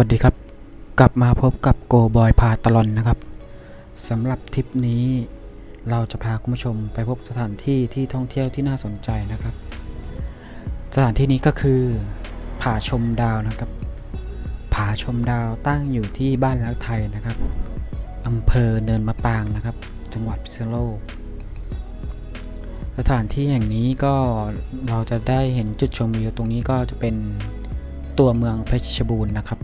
วัสดีครับ กลับมาพบกับโกบอยพาตลอนนะครับสำหรับทริปนี้เราจะพาคุณผู้ชมไปพบสถานที่ที่ท่องเที่ยวที่น่าสนใจนะครับ สถานที่นี้ก็คือผาชมดาวนะครับผาชมดาวตั้งอยู่ที่บ้านรักไทยนะครับอำเภอเนินมะปรางนะครับ จังหวัดพิษณุโลกสถานที่แห่งนี้ก็เราจะได้เห็นจุดชมวิวตรงนี้ก็จะเป็นตัวเมืองเพชรบูรณ์นะครับ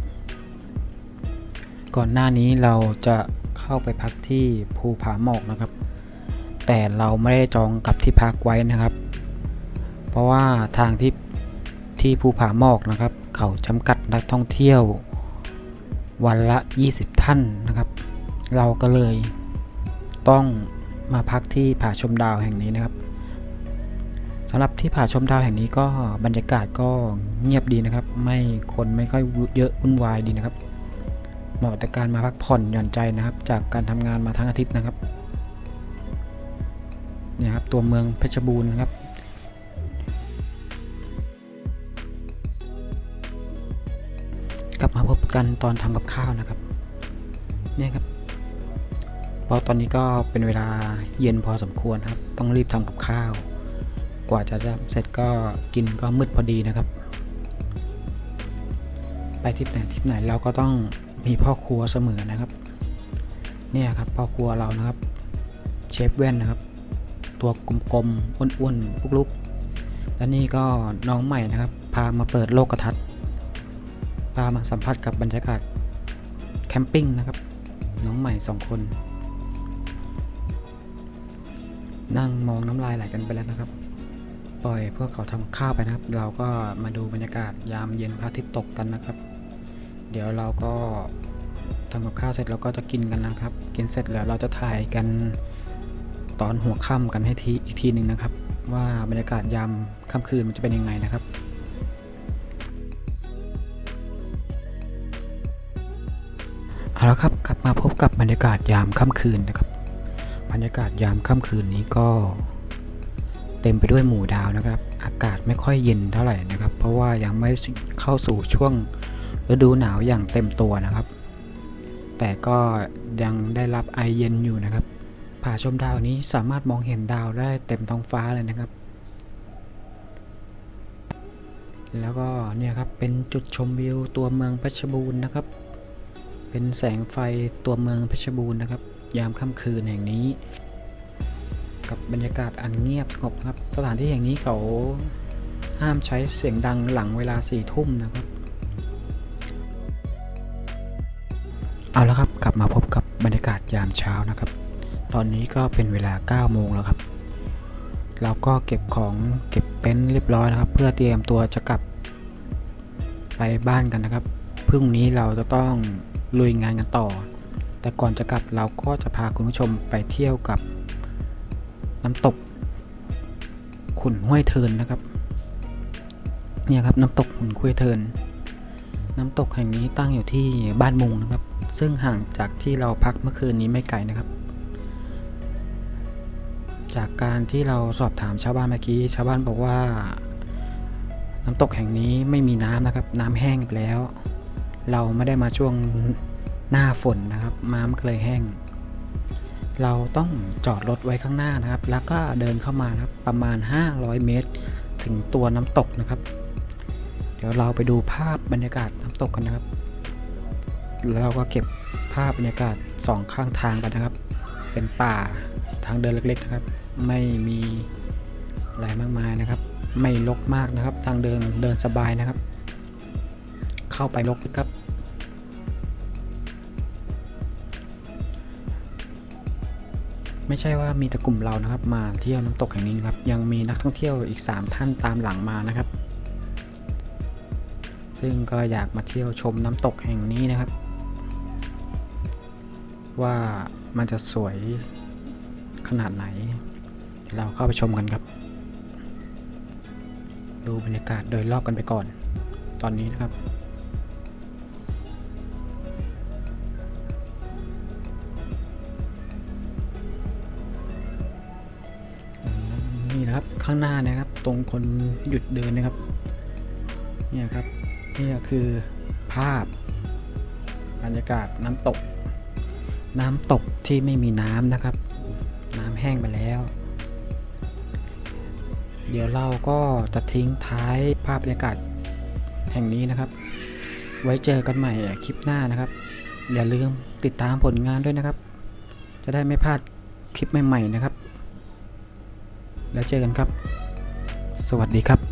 ก่อนหน้านี้เราจะเข้าไปพักที่ภูผาหมอกนะครับ แต่เราไม่ได้จองกับที่พักไว้นะครับ เพราะว่าทางที่ที่ภูผาหมอกนะครับ เขาจำกัดนักท่องเที่ยว วันละ 20 ท่านนะครับ เราก็เลยต้องมาพักที่ผาชมดาวแห่งนี้นะครับสำหรับที่ผาชมดาวแห่งนี้ก็บรรยากาศก็เงียบดีนะครับ ไม่คนไม่ค่อยเยอะวุ่นวายดีนะครับ เหมาะแต่การมาพักผ่อนหย่อนใจนะครับ จากการทำงานมาทั้งอาทิตย์นะครับเนี่ยครับตัวเมืองเพชรบูรณ์นะครับกลับมาพบกันตอนทำกับข้าวนะครับเนี่ยครับเพราะตอนนี้ก็เป็นเวลาเย็นพอสมควรครับ ต้องรีบทำกับข้าว กว่าจะเสร็จก็กินก็มืดพอดีนะครับ ไปทิปไหนทิปไหนเราก็ต้อง มีพ่อครัวเสมอนะครับ เนี่ยครับพ่อครัวเรานะครับ เชฟแว่นนะครับ ตัวกลมๆอ้วนๆลุกๆและนี่ก็น้องใหม่นะครับ พามาเปิดโลกทัศน์พามาสัมผัสกับบรรยากาศแคมปิ้งนะครับ น้องใหม่สองคน นั่งมองน้ำลายไหลกันไปแล้วนะครับ ปล่อยพวกเขาทำข้าวไปนะครับ เราก็มาดูบรรยากาศยามเย็นพระอาทิตย์ตกกันนะครับ เดี๋ยวเราก็ทำกับข้าวเสร็จเราก็จะกินกันนะครับ กินเสร็จแล้วเราจะถ่ายกันตอนหัวค่ำกันให้ทีอีกทีหนึ่งนะครับ ว่าบรรยากาศยามค่ำคืนมันจะเป็นยังไงนะครับเอาละครับกลับมาพบกับบรรยากาศยามค่ำคืนนะครับ บรรยากาศยามค่ำคืนนี้ก็เต็มไปด้วยหมู่ดาวนะครับ อากาศไม่ค่อยเย็นเท่าไหร่นะครับ เพราะว่ายังไม่เข้าสู่ช่วง ฤดูหนาวอย่างเต็มตัวนะครับ แต่ก็ยังได้รับไอเย็นอยู่นะครับ ผาชมดาวนี้สามารถมองเห็นดาวได้เต็มท้องฟ้าเลยนะครับ แล้วก็เนี่ยครับเป็นจุดชมวิวตัวเมืองเพชรบูรณ์นะครับ เป็นแสงไฟตัวเมืองเพชรบูรณ์นะครับ ยามค่ำคืนแห่งนี้ กับบรรยากาศอันเงียบสงบครับ สถานที่แห่งนี้เขาห้ามใช้เสียงดังหลังเวลาสี่ทุ่มนะครับ เอาละครับกลับมาพบกับบรรยากาศยามเช้านะครับ ตอนนี้ก็เป็นเวลา 9 โมงแล้วครับ เราก็เก็บของเก็บเต็นท์เรียบร้อยนะครับ เพื่อเตรียมตัวจะกลับไปบ้านกันนะครับพรุ่งนี้เราจะต้องลุยงานกันต่อ แต่ก่อนจะกลับเราก็จะพาคุณผู้ชมไปเที่ยวกับน้ำตก ขุนห้วยเทินนะครับ เนี่ยครับน้ำตกขุนห้วยเทิน น้ำตกแห่งนี้ตั้งอยู่ที่บ้านมุงนะครับ ซึ่งห่างจากที่เราพักเมื่อคืนนี้ไม่ไกลนะครับ จากการที่เราสอบถามชาวบ้านเมื่อกี้ ชาวบ้านบอกว่า น้ำตกแห่งนี้ไม่มีน้ำนะครับ น้ำแห้งไปแล้ว เราไม่ได้มาช่วงหน้าฝนนะครับม้ามนก็เลยแห้ง เราต้องจอดรถไว้ข้างหน้านะครับ แล้วก็เดินเข้ามานะครับประมาณ 500 เมตร ถึงตัวน้ำตกนะครับ เดี๋ยวเราไปดูภาพบรรยากาศน้ำตกกันนะครับ แล้วเราก็เก็บภาพบรรยากาศสองข้างทางกันนะครับ เป็นป่าทางเดินเล็กๆนะครับ ไม่มีอะไรมากมายนะครับ ไม่รกมากนะครับ ทางเดินเดินสบายนะครับ เข้าไปรกครับไม่ใช่ว่ามีแต่กลุ่มเรานะครับมาเที่ยวน้ำตกแห่งนี้นครับ ยังมีนักท่องเที่ยวอีก 3 ท่านตามหลังมานะครับ ซึ่งก็อยากมาเที่ยวชมน้ำตกแห่งนี้นะครับ ว่ามันจะสวยขนาดไหน เราเข้าไปชมกันครับ ดูบรรยากาศโดยรอบกันไปก่อน ตอนนี้นะครับนี่นะครับข้างหน้านะครับ ตรงคนหยุดเดินนะครับ เนี่ยครับ นี่ก็คือภาพบรรยากาศน้ำตก น้ำตกที่ไม่มีน้ำนะครับ น้ำแห้งไปแล้ว เดี๋ยวเราก็จะทิ้งท้ายภาพบรรยากาศแห่งนี้นะครับ ไว้เจอกันใหม่คลิปหน้านะครับ อย่าลืมติดตามผลงานด้วยนะครับ จะได้ไม่พลาดคลิปใหม่ ๆ นะครับ แล้วเจอกันครับ สวัสดีครับ